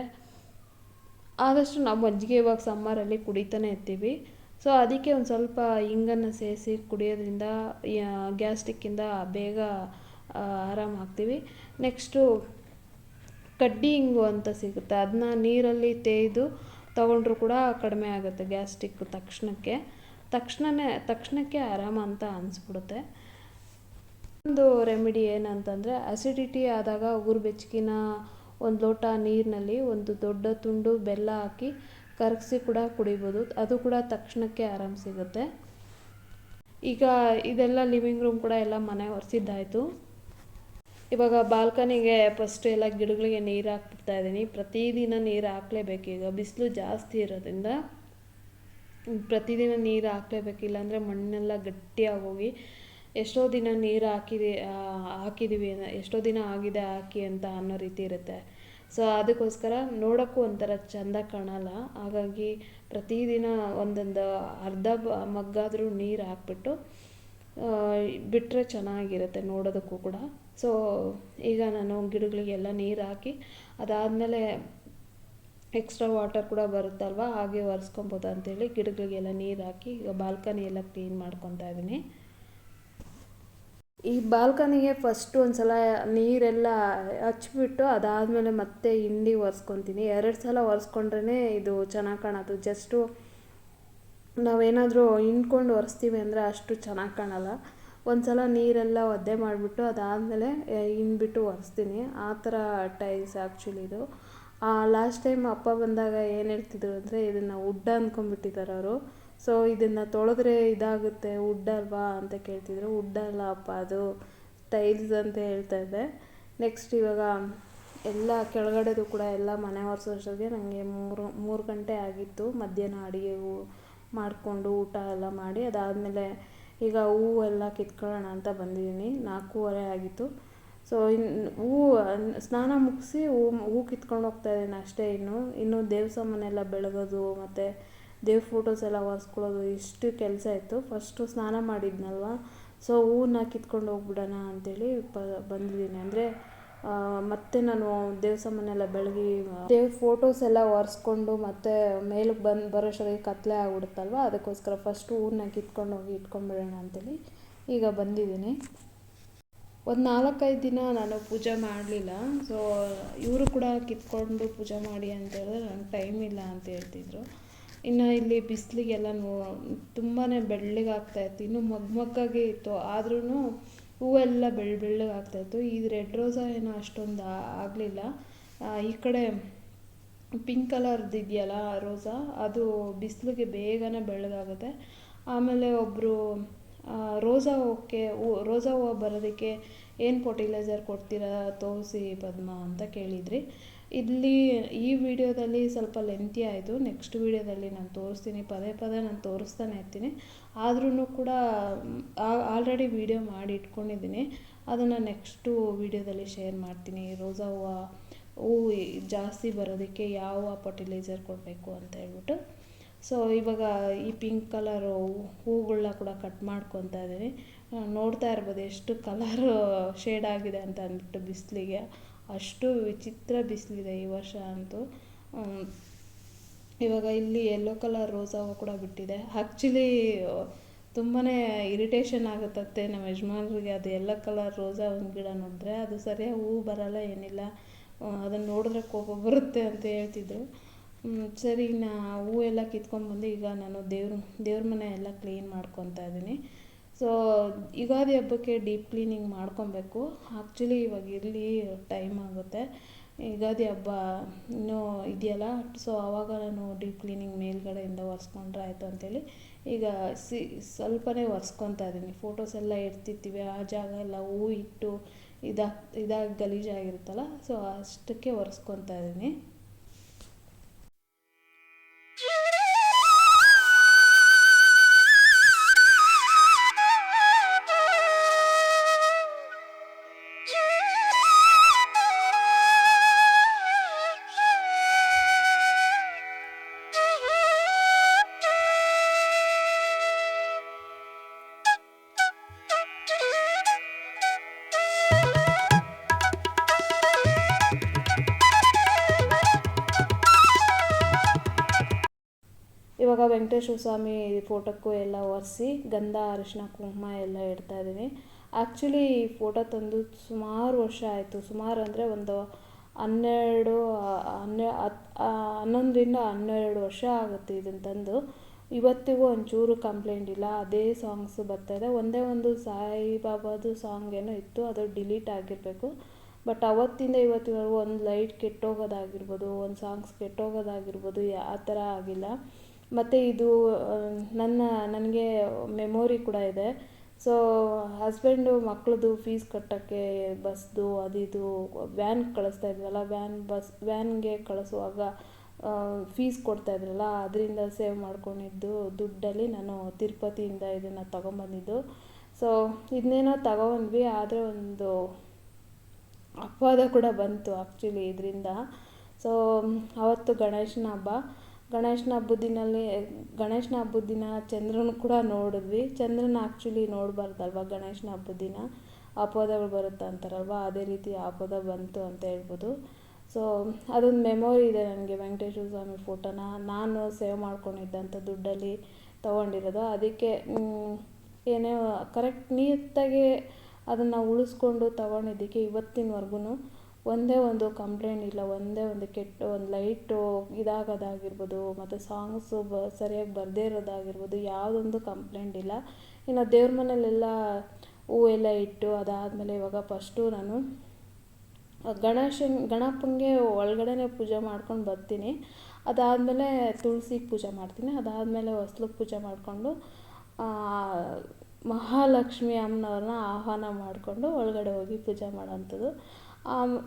ಆದಷ್ಟು ನಾವು ಮಜ್ಜಿಗೆ ಇವಾಗ ಸಮ್ಮರಲ್ಲಿ ಕುಡಿತಾನೆ ಇರ್ತೀವಿ. ಸೊ ಅದಕ್ಕೆ ಒಂದು ಸ್ವಲ್ಪ ಇಂಗನ್ನು ಸೇರಿಸಿ ಕುಡಿಯೋದ್ರಿಂದ ಗ್ಯಾಸ್ಟಿಕ್ಕಿಂದ ಬೇಗ ಆರಾಮಾಗ್ತೀವಿ ನೆಕ್ಸ್ಟು ಕಡ್ಡಿ ಇಂಗು ಅಂತ ಸಿಗುತ್ತೆ. ಅದನ್ನ ನೀರಲ್ಲಿ ತೇಯ್ದು ತೊಗೊಂಡ್ರು ಕೂಡ ಕಡಿಮೆ ಆಗುತ್ತೆ ಗ್ಯಾಸ್ಟಿಕ್ ತಕ್ಷಣಕ್ಕೆ. ತಕ್ಷಣನೇ, ತಕ್ಷಣಕ್ಕೆ ಆರಾಮ ಅಂತ ಅನಿಸ್ಬಿಡುತ್ತೆ. ಒಂದು ರೆಮಿಡಿ ಏನಂತಂದರೆ ಅಸಿಡಿಟಿ ಆದಾಗ ಉಗುರು ಬೆಚ್ಚಗಿನ ಒಂದು ಲೋಟ ನೀರಿನಲ್ಲಿ ಒಂದು ದೊಡ್ಡ ತುಂಡು ಬೆಲ್ಲ ಹಾಕಿ ಕರಗಿಸಿ ಕೂಡ ಕುಡಿಬೋದು. ಅದು ಕೂಡ ತಕ್ಷಣಕ್ಕೆ ಆರಾಮ ಸಿಗುತ್ತೆ. ಈಗ ಇದೆಲ್ಲ ಲಿವಿಂಗ್ ರೂಮ್ ಕೂಡ ಎಲ್ಲ ಮನೆ ಒರೆಸಿದ್ದಾಯಿತು. ಇವಾಗ ಬಾಲ್ಕನಿಗೆ ಫಸ್ಟ್ ಎಲ್ಲ ಗಿಡಗಳಿಗೆ ನೀರು ಹಾಕ್ಬಿಡ್ತಾ ಇದ್ದೀನಿ. ಪ್ರತಿದಿನ ನೀರು ಹಾಕ್ಲೇಬೇಕು. ಈಗ ಬಿಸಿಲು ಜಾಸ್ತಿ ಇರೋದ್ರಿಂದ ಪ್ರತಿದಿನ ನೀರು ಹಾಕ್ಲೇಬೇಕು ಇಲ್ಲಾಂದರೆ ಮಣ್ಣೆಲ್ಲ ಗಟ್ಟಿಯಾಗೋಗಿ ಎಷ್ಟೋ ದಿನ ನೀರು ಹಾಕಿದಿ ಹಾಕಿದ್ದೀವಿ ಎಷ್ಟೋ ದಿನ ಆಗಿದೆ ಹಾಕಿ ಅಂತ ಅನ್ನೋ ರೀತಿ ಇರುತ್ತೆ. ಸೊ ಅದಕ್ಕೋಸ್ಕರ ನೋಡೋಕ್ಕೂ ಒಂಥರ ಚೆಂದ ಕಾಣಲ್ಲ. ಹಾಗಾಗಿ ಪ್ರತಿದಿನ ಒಂದೊಂದು ಅರ್ಧ ಮಗ್ಗಾದರೂ ನೀರು ಹಾಕ್ಬಿಟ್ಟು ಬಿಟ್ಟರೆ ಚೆನ್ನಾಗಿರುತ್ತೆ ನೋಡೋದಕ್ಕೂ ಕೂಡ. ಸೊ ಈಗ ನಾನು ಗಿಡಗಳಿಗೆಲ್ಲ ನೀರು ಹಾಕಿ, ಅದಾದಮೇಲೆ ಎಕ್ಸ್ಟ್ರಾ ವಾಟರ್ ಕೂಡ ಬರುತ್ತಲ್ವ, ಹಾಗೆ ಒರೆಸ್ಕೊಬೋದು ಅಂತೇಳಿ ಗಿಡಗಳಿಗೆಲ್ಲ ನೀರು ಹಾಕಿ ಈಗ ಬಾಲ್ಕನಿ ಎಲ್ಲ ಕ್ಲೀನ್ ಮಾಡ್ಕೊತಾ ಇದ್ದೀನಿ ಈ ಬಾಲ್ಕನಿಗೆ ಫಸ್ಟು ಒಂದು ಸಲ ನೀರೆಲ್ಲ ಹಚ್ಬಿಟ್ಟು ಅದಾದಮೇಲೆ ಮತ್ತೆ ಹಿಂಡಿ ಒರೆಸ್ಕೊತೀನಿ. ಎರಡು ಸಲ ಒರೆಸ್ಕೊಂಡ್ರೇ ಇದು ಚೆನ್ನಾಗಿ ಕಾಣೋದು ಜಸ್ಟು ನಾವೇನಾದರೂ ಹಿಂಡ್ಕೊಂಡು ಒರೆಸ್ತೀವಿ ಅಂದರೆ ಅಷ್ಟು ಚೆನ್ನಾಗಿ ಕಾಣಲ್ಲ. ಒಂದು ಸಲ ನೀರೆಲ್ಲ ಒದ್ದೆ ಮಾಡಿಬಿಟ್ಟು ಅದಾದಮೇಲೆ ಹಿಂಡ್ಬಿಟ್ಟು ಒರೆಸ್ತೀನಿ. ಆ ಥರ ಟೈಲ್ಸ್ ಆ್ಯಕ್ಚುಲಿ ಇದು. ಲಾಸ್ಟ್ ಟೈಮ್ ಅಪ್ಪ ಬಂದಾಗ ಏನು ಹೇಳ್ತಿದ್ರು ಅಂದರೆ ಇದನ್ನು ವುಡ್ ಅಂದ್ಕೊಂಡ್ಬಿಟ್ಟಿದ್ದಾರೆ ಅವರು. ಸೊ ಇದನ್ನು ತೊಳೆದ್ರೆ ಇದಾಗುತ್ತೆ ವುಡ್ ಅಲ್ವಾ ಅಂತ ಕೇಳ್ತಿದ್ರು. ವುಡ್ ಅಲ್ಲ ಅಪ್ಪ ಅದು ಟೈಲ್ಸ್ ಅಂತ ಹೇಳ್ತಾ ಇದ್ದೆ. ನೆಕ್ಸ್ಟ್ ಇವಾಗ ಎಲ್ಲ ಕೆಳಗಡೆದು ಕೂಡ ಎಲ್ಲ ಮನೆ ಒರೆಸೋಷ್ಟೊತ್ತಿಗೆ ನನಗೆ ಮೂರು ಮೂರು ಗಂಟೆ ಆಗಿತ್ತು ಮಧ್ಯಾಹ್ನ ಅಡುಗೆ ಮಾಡಿಕೊಂಡು ಊಟ ಎಲ್ಲ ಮಾಡಿ. ಅದಾದಮೇಲೆ ಈಗ ಹೂವೆಲ್ಲ ಕಿತ್ಕೊಳ್ಳೋಣ ಅಂತ ಬಂದಿದ್ದೀನಿ. ನಾಲ್ಕೂವರೆ ಆಗಿತ್ತು. ಸೊ ಇನ್ನು ಹೂವು, ಸ್ನಾನ ಮುಗಿಸಿ ಹೂ ಹೂ ಕಿತ್ಕೊಂಡು ಹೋಗ್ತಾ ಇದ್ದೀನಿ ಅಷ್ಟೇ ಇನ್ನು. ಇನ್ನು ದೇವ್ರ ಸಾಮಾನೆಲ್ಲ ಬೆಳಗೋದು ಮತ್ತು ದೇವ್ರ ಫೋಟೋಸ್ ಎಲ್ಲ ಒರೆಸ್ಕೊಳ್ಳೋದು ಇಷ್ಟು ಕೆಲಸ ಇತ್ತು. ಫಸ್ಟು ಸ್ನಾನ ಮಾಡಿದ್ನಲ್ವ? ಸೊ ಹೂವನ್ನ ಕಿತ್ಕೊಂಡು ಹೋಗ್ಬಿಡೋಣ ಅಂಥೇಳಿ ಪ, ಬಂದಿದ್ದೀನಿ. ಅಂದರೆ ಮತ್ತೆ ನಾನು ದೇವ್ರ ಸಾಮಾನೆಲ್ಲ ಬೆಳಗಿ ದೇವ್ರ ಫೋಟೋಸ್ ಎಲ್ಲ ಒರೆಸ್ಕೊಂಡು ಮತ್ತೆ ಮೇಲಕ್ಕೆ ಬಂದು ಬರೋಷ್ಟೊತ್ತಿಗೆ ಕತ್ಲೆ ಆಗ್ಬಿಡುತ್ತಲ್ವ? ಅದಕ್ಕೋಸ್ಕರ ಫಸ್ಟು ಹೂವನ್ನ ಕಿತ್ಕೊಂಡು ಹೋಗಿ ಇಟ್ಕೊಂಡ್ಬಿಡೋಣ ಅಂತೇಳಿ ಈಗ ಬಂದಿದ್ದೀನಿ. ಒಂದು ನಾಲ್ಕೈದು ದಿನ ನಾನು ಪೂಜೆ ಮಾಡಲಿಲ್ಲ. ಸೊ ಇವರು ಕೂಡ ಕಿತ್ಕೊಂಡು ಪೂಜೆ ಮಾಡಿ ಅಂತ ಹೇಳಿದ್ರೆ ನನಗೆ ಟೈಮ್ ಇಲ್ಲ ಅಂತ ಹೇಳ್ತಿದ್ರು. ಇನ್ನು ಇಲ್ಲಿ ಬಿಸಿಲಿಗೆಲ್ಲ ನೋ ತುಂಬಾ ಬೆಳ್ಳಗಾಗ್ತಾಯಿತ್ತು ಇನ್ನೂ ಮಗ್ ಮಗ್ಗಾಗೆ ಇತ್ತು. ಆದ್ರೂ ಹೂವೆಲ್ಲ ಬೆಳ್ಳ ಬೆಳ್ಳಗಾಗ್ತಾಯಿತ್ತು ಈ ರೆಡ್ ರೋಸಾ ಏನೋ ಅಷ್ಟೊಂದು ಆಗಲಿಲ್ಲ. ಈ ಕಡೆ ಪಿಂಕ್ ಕಲರ್ದು ಇದೆಯಲ್ಲ ರೋಸಾ, ಅದು ಬಿಸಿಲಿಗೆ ಬೇಗನೆ ಬೆಳ್ಳಗಾಗುತ್ತೆ. ಆಮೇಲೆ ಒಬ್ಬರು ರೋಸಾ ಹೂಕ್ಕೆ, ಹೂ, ರೋಸಾ ಹೂವು ಬರೋದಕ್ಕೆ ಏನು ಫರ್ಟಿಲೈಸರ್ ಕೊಡ್ತೀರಾ, ತೋರಿಸಿ ಪದ್ಮ ಅಂತ ಕೇಳಿದ್ರಿ. ಇಲ್ಲಿ ಈ ವಿಡಿಯೋದಲ್ಲಿ ಸ್ವಲ್ಪ ಲೆಂತಿ ಆಯಿತು. ನೆಕ್ಸ್ಟ್ ವಿಡಿಯೋದಲ್ಲಿ ನಾನು ತೋರಿಸ್ತೀನಿ. ಪದೇ ಪದೇ ನಾನು ತೋರಿಸ್ತಾನೆ ಇರ್ತೀನಿ. ಆದ್ರೂ ಕೂಡ ಆಲ್ರೆಡಿ ವಿಡಿಯೋ ಮಾಡಿ ಇಟ್ಕೊಂಡಿದ್ದೀನಿ. ಅದನ್ನು ನೆಕ್ಸ್ಟು ವಿಡಿಯೋದಲ್ಲಿ ಶೇರ್ ಮಾಡ್ತೀನಿ. ರೋಸಾ ಹೂವು ಹೂವು ಜಾಸ್ತಿ ಬರೋದಕ್ಕೆ ಯಾವ ಫರ್ಟಿಲೈಸರ್ ಕೊಡಬೇಕು ಅಂತ ಹೇಳ್ಬಿಟ್ಟು. ಸೊ ಇವಾಗ ಈ ಪಿಂಕ್ ಕಲರು ಹೂಗಳನ್ನ ಕೂಡ ಕಟ್ ಮಾಡ್ಕೊತಾ ಇದ್ದೀನಿ. ನೋಡ್ತಾ ಇರ್ಬೋದು ಎಷ್ಟು ಕಲರು ಶೇಡ್ ಆಗಿದೆ ಅಂತ ಅಂದ್ಬಿಟ್ಟು ಬಿಸಿಲಿಗೆ. ಅಷ್ಟು ವಿಚಿತ್ರ ಬಿಸಿಲಿದೆ ಈ ವರ್ಷ ಅಂತೂ. ಇವಾಗ ಇಲ್ಲಿ ಯೆಲ್ಲೋ ಕಲರ್ ರೋಸ್ ಹೂವು ಕೂಡ ಬಿಟ್ಟಿದೆ. ಆ್ಯಕ್ಚುಲಿ ತುಂಬಾ ಇರಿಟೇಷನ್ ಆಗುತ್ತಂತೆ ನಮ್ಮ ಯಜಮಾನ್ರಿಗೆ. ಅದು ಯೆಲ್ಲೋ ಕಲರ್ ರೋಸಾ ಒಂದು ಗಿಡ ನೋಡಿದ್ರೆ ಅದು ಸರಿಯಾಗಿ ಹೂ ಬರೋಲ್ಲ, ಏನಿಲ್ಲ. ಅದನ್ನು ನೋಡಿದ್ರೆ ಕೋಪ ಬರುತ್ತೆ ಅಂತ ಹೇಳ್ತಿದ್ರು. ಸರಿ ನಾ ಹೂವು ಎಲ್ಲ ಕಿತ್ಕೊಂಡ್ಬಂದು ಈಗ ನಾನು ದೇವ್ರ ದೇವ್ರ ಮನೆ ಎಲ್ಲ ಕ್ಲೀನ್ ಮಾಡ್ಕೊತಾ ಇದ್ದೀನಿ. ಸೊ ಯುಗಾದಿ ಹಬ್ಬಕ್ಕೆ ಡೀಪ್ ಕ್ಲೀನಿಂಗ್ ಮಾಡ್ಕೊಬೇಕು. ಆ್ಯಕ್ಚುಲಿ ಇವಾಗ ಇಲ್ಲಿ ಟೈಮ್ ಆಗುತ್ತೆ. ಯುಗಾದಿ ಹಬ್ಬ ಇನ್ನೂ ಇದೆಯಲ್ಲ? ಸೊ ಆವಾಗ ನಾನು ಡೀಪ್ ಕ್ಲೀನಿಂಗ್ ಮೇಲ್ಗಡೆಯಿಂದ ಒರೆಸ್ಕೊಂಡ್ರೆ ಆಯಿತು ಅಂತೇಳಿ. ಈಗ ಸಿ, ಸ್ವಲ್ಪನೇ ಒರೆಸ್ಕೊತಾ ಇದ್ದೀನಿ. ಫೋಟೋಸ್ ಎಲ್ಲ ಇಡ್ತಿರ್ತೀವಿ. ಆ ಜಾಗ ಎಲ್ಲ ಹೂ ಇಟ್ಟು ಇದಾಗಿ ಇದಾಗಿ ಗಲೀಜಾಗಿರುತ್ತಲ್ಲ? ಸೊ ಅಷ್ಟಕ್ಕೆ ಒರೆಸ್ಕೊತಾ ಇದ್ದೀನಿ. ವೆಂಕಟೇಶ್ವರ ಸ್ವಾಮಿ ಫೋಟೋಕ್ಕೂ ಎಲ್ಲ ಒರೆಸಿ ಗಂಧ ಅರಿಶಿನ ಕುಂಕುಮ ಎಲ್ಲ ಇಡ್ತಾ ಇದ್ದೀನಿ. ಆ್ಯಕ್ಚುಲಿ ಈ ಫೋಟೋ ತಂದು ಸುಮಾರು ವರ್ಷ ಆಯಿತು. ಸುಮಾರು ಅಂದರೆ ಒಂದು ಹನ್ನೆರಡು, ಹನ್ನೆ ಹನ್ನೊಂದರಿಂದ ಹನ್ನೆರಡು ವರ್ಷ ಆಗುತ್ತೆ ಇದನ್ನು ತಂದು. ಇವತ್ತಿಗೂ ಒಂಚೂರು ಕಂಪ್ಲೇಂಟ್ ಇಲ್ಲ. ಅದೇ ಸಾಂಗ್ಸ್ ಇದೆ ಒಂದೇ ಒಂದು ಸಾಯಿಬಾಬಾದು ಸಾಂಗ್ ಏನೋ ಇತ್ತು. ಅದು ಡಿಲೀಟ್ ಆಗಿರಬೇಕು. ಬಟ್ ಅವತ್ತಿಂದ ಇವತ್ತಿವರೆಗೂ ಒಂದು ಲೈಟ್ ಕೆಟ್ಟೋಗೋದಾಗಿರ್ಬೋದು, ಒಂದು ಸಾಂಗ್ಸ್ ಕೆಟ್ಟೋಗೋದಾಗಿರ್ಬೋದು ಆ ಥರ ಆಗಿಲ್ಲ. ಮತ್ತು ಇದು ನನ್ನ, ನನಗೆ ಮೆಮೊರಿ ಕೂಡ ಇದೆ. ಸೊ ಹಸ್ಬೆಂಡು ಮಕ್ಳದ್ದು ಫೀಸ್ ಕಟ್ಟೋಕ್ಕೆ ಬಸ್ದು ಅದು ಇದು ವ್ಯಾನ್ ಕಳಿಸ್ತಾ ಇದ್ವಲ್ಲ ವ್ಯಾನ್ ಬಸ್ ವ್ಯಾನ್ಗೆ ಕಳಿಸುವಾಗ ಫೀಸ್ ಕೊಡ್ತಾ ಇದ್ರಲ್ಲ, ಅದರಿಂದ ಸೇವ್ ಮಾಡ್ಕೊಂಡಿದ್ದು ದುಡ್ಡಲ್ಲಿ ನಾನು ತಿರುಪತಿಯಿಂದ ಇದನ್ನು ತೊಗೊಂಬಂದಿದ್ದು. ಸೊ ಇದನ್ನೇನೋ ತಗೊಂಡ್ವಿ, ಆದರೆ ಒಂದು ಅಪವಾದ ಕೂಡ ಬಂತು ಆ್ಯಕ್ಚುಲಿ ಇದರಿಂದ. ಸೊ ಅವತ್ತು ಗಣೇಶನ ಹಬ್ಬ. ಗಣೇಶನ ಹಬ್ಬದ ದಿನಲ್ಲಿ ಗಣೇಶನ ಹಬ್ಬದ ದಿನ ಚಂದ್ರನ ಕೂಡ ನೋಡಿದ್ವಿ. ಚಂದ್ರನ ಆ್ಯಕ್ಚುಲಿ ನೋಡಬಾರ್ದಲ್ವ ಗಣೇಶನ ಹಬ್ಬದ ದಿನ ಆಪೋದಗಳು ಬರುತ್ತೆ ಅಂತಾರಲ್ವ? ಅದೇ ರೀತಿ ಆಪದ ಬಂತು ಅಂತ ಹೇಳ್ಬೋದು. ಸೊ ಅದೊಂದು ಮೆಮೊರಿ ಇದೆ ನನಗೆ ವೆಂಕಟೇಶ್ವರ ಸ್ವಾಮಿ ಫೋಟೋನ ನಾನು ಸೇವ್ ಮಾಡ್ಕೊಂಡಿದ್ದಂಥ ದುಡ್ಡಲ್ಲಿ ತೊಗೊಂಡಿರೋದು. ಅದಕ್ಕೆ ಏನೇ ಕರೆಕ್ಟ್ ನೀಟಾಗಿ ಅದನ್ನು ಉಳಿಸ್ಕೊಂಡು ತೊಗೊಂಡಿದ್ದಕ್ಕೆ ಇವತ್ತಿನವರೆಗೂ ಒಂದೇ ಒಂದು ಕಂಪ್ಲೇಂಟ್ ಇಲ್ಲ, ಒಂದೇ ಒಂದು ಕೆಟ್ಟ ಒಂದು ಲೈಟು ಇದಾಗೋದಾಗಿರ್ಬೋದು, ಮತ್ತು ಸಾಂಗ್ಸು ಬ, ಸರಿಯಾಗಿ ಬರದೇ ಇರೋದಾಗಿರ್ಬೋದು, ಯಾವುದೊಂದು ಕಂಪ್ಲೇಂಟ್ ಇಲ್ಲ. ಇನ್ನು ದೇವ್ರ ಮನೆಯಲ್ಲೆಲ್ಲ ಹೂವೆಲ್ಲ ಇಟ್ಟು ಅದಾದಮೇಲೆ ಇವಾಗ ಫಸ್ಟು ನಾನು ಗಣೇಶನ, ಗಣಪನಿಗೆ ಒಳಗಡೆನೇ ಪೂಜೆ ಮಾಡ್ಕೊಂಡು ಬರ್ತೀನಿ. ಅದಾದಮೇಲೆ ತುಳಸಿಗೆ ಪೂಜೆ ಮಾಡ್ತೀನಿ. ಅದಾದಮೇಲೆ ಹೊಸ್ಲಿಗೆ ಪೂಜೆ ಮಾಡಿಕೊಂಡು ಮಹಾಲಕ್ಷ್ಮಿ ಅಮ್ಮನವ್ರನ್ನ ಆಹ್ವಾನ ಮಾಡಿಕೊಂಡು ಒಳಗಡೆ ಹೋಗಿ ಪೂಜೆ ಮಾಡೋಂಥದ್ದು.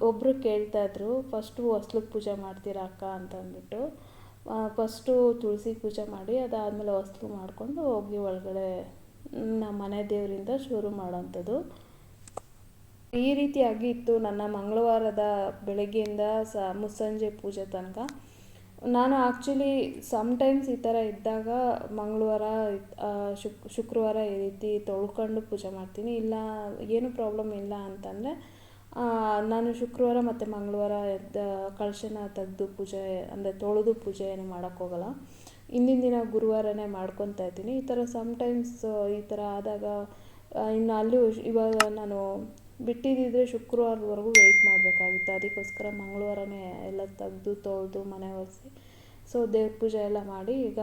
ಒಬ್ಬರು ಕೇಳ್ತಾಯಿದ್ರು ಫಸ್ಟು ಹೊಸ್ಲಿಗೆ ಪೂಜೆ ಮಾಡ್ತೀರಾ ಅಕ್ಕ? ಅಂತ ಅಂದ್ಬಿಟ್ಟು. ಫಸ್ಟು ತುಳಸಿ ಪೂಜೆ ಮಾಡಿ, ಅದಾದಮೇಲೆ ಹೊಸ್ಲು ಮಾಡಿಕೊಂಡು ಹೋಗಿ ಒಳಗಡೆ ನಮ್ಮ ಮನೆ ದೇವರಿಂದ ಶುರು ಮಾಡೋಂಥದ್ದು. ಈ ರೀತಿಯಾಗಿ ಇತ್ತು ನನ್ನ ಮಂಗಳವಾರದ ಬೆಳಗ್ಗೆಯಿಂದ ಸ, ಮುಸ್ಸಂಜೆ ಪೂಜೆ ತನಕ. ನಾನು ಆ್ಯಕ್ಚುಲಿ ಸಮ್ಟೈಮ್ಸ್ ಈ ಥರ ಇದ್ದಾಗ ಮಂಗಳವಾರ ಶುಕ್, ಶುಕ್ರವಾರ ಈ ರೀತಿ ತೊಳ್ಕೊಂಡು ಪೂಜೆ ಮಾಡ್ತೀನಿ. ಇಲ್ಲ, ಏನು ಪ್ರಾಬ್ಲಮ್ ಇಲ್ಲ ಅಂತಂದರೆ ನಾನು ಶುಕ್ರವಾರ ಮತ್ತು ಮಂಗಳವಾರ ಎದ್ದು ಕಳಶನ ತೆಗೆದು ಪೂಜೆ, ಅಂದರೆ ತೊಳೆದು ಪೂಜೆ ಏನು ಮಾಡೋಕ್ಕೋಗಲ್ಲ ಹಿಂದಿನ ದಿನ ಗುರುವಾರನೇ ಮಾಡ್ಕೊತಾ ಇದ್ದೀನಿ. ಈ ಥರ ಸಮ್ಟೈಮ್ಸ್ ಈ ಥರ ಆದಾಗ ಇನ್ನು ಅಲ್ಲೂ ಇವಾಗ ನಾನು ಬಿಟ್ಟಿದ್ದಿದ್ರೆ ಶುಕ್ರವಾರದವರೆಗೂ ವೆಯ್ಟ್ ಮಾಡಬೇಕಾಗಿತ್ತು. ಅದಕ್ಕೋಸ್ಕರ ಮಂಗಳವಾರನೇ ಎಲ್ಲ ತೆಗೆದು, ತೊಳೆದು ಮನೆ ಒರೆಸಿ, ಸೊ ದೇವ್ರ ಪೂಜೆ ಎಲ್ಲ ಮಾಡಿ ಈಗ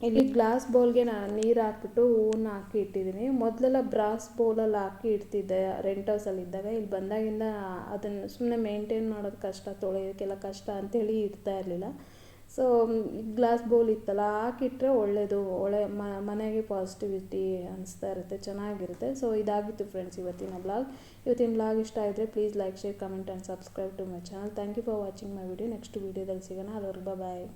ಇಲ್ಲಿ ಗ್ಲಾಸ್ ಬೌಲ್ಗೆ ನಾನು ನೀರು ಹಾಕ್ಬಿಟ್ಟು ಹೂವನ್ನ ಹಾಕಿ ಇಟ್ಟಿದ್ದೀನಿ ಮೊದಲೆಲ್ಲ ಬ್ರಾಸ್ ಬೌಲಲ್ಲಿ ಹಾಕಿ ಇಡ್ತಿದ್ದೆ ರೆಂಟ್ ಹೌಸಲ್ಲಿ ಇದ್ದಾಗ. ಇಲ್ಲಿ ಬಂದಾಗಿಂದ ಅದನ್ನು ಸುಮ್ಮನೆ ಮೇಂಟೈನ್ ಮಾಡೋದು ಕಷ್ಟ ತೊಳೆಯೋಕ್ಕೆಲ್ಲ ಕಷ್ಟ ಅಂತೇಳಿ ಇಡ್ತಾ ಇರಲಿಲ್ಲ. ಸೊ ಗ್ಲಾಸ್ ಬೌಲ್ ಇತ್ತಲ್ಲ, ಹಾಕಿಟ್ರೆ ಒಳ್ಳೆಯದು ಒಳ್ಳೆ ಮನೆಗೆ ಪಾಸಿಟಿವಿಟಿ ಅನಿಸ್ತಾ ಇರುತ್ತೆ, ಚೆನ್ನಾಗಿರುತ್ತೆ. ಸೊ ಇದಾಗಿತ್ತು ಫ್ರೆಂಡ್ಸ್ ಇವತ್ತಿನ ಬ್ಲಾಗ್ ಇವತ್ತಿನ ಬ್ಲಾಗ್ ಇಷ್ಟ ಆಗಿದ್ರೆ please like share comment and subscribe to my channel thank you for watching my video next ವೀಡಿಯೋದಲ್ಲಿ ಸಿಗೋಣ. ಅಲ್ಲಿವರೆಗೂ ಬಾಯ್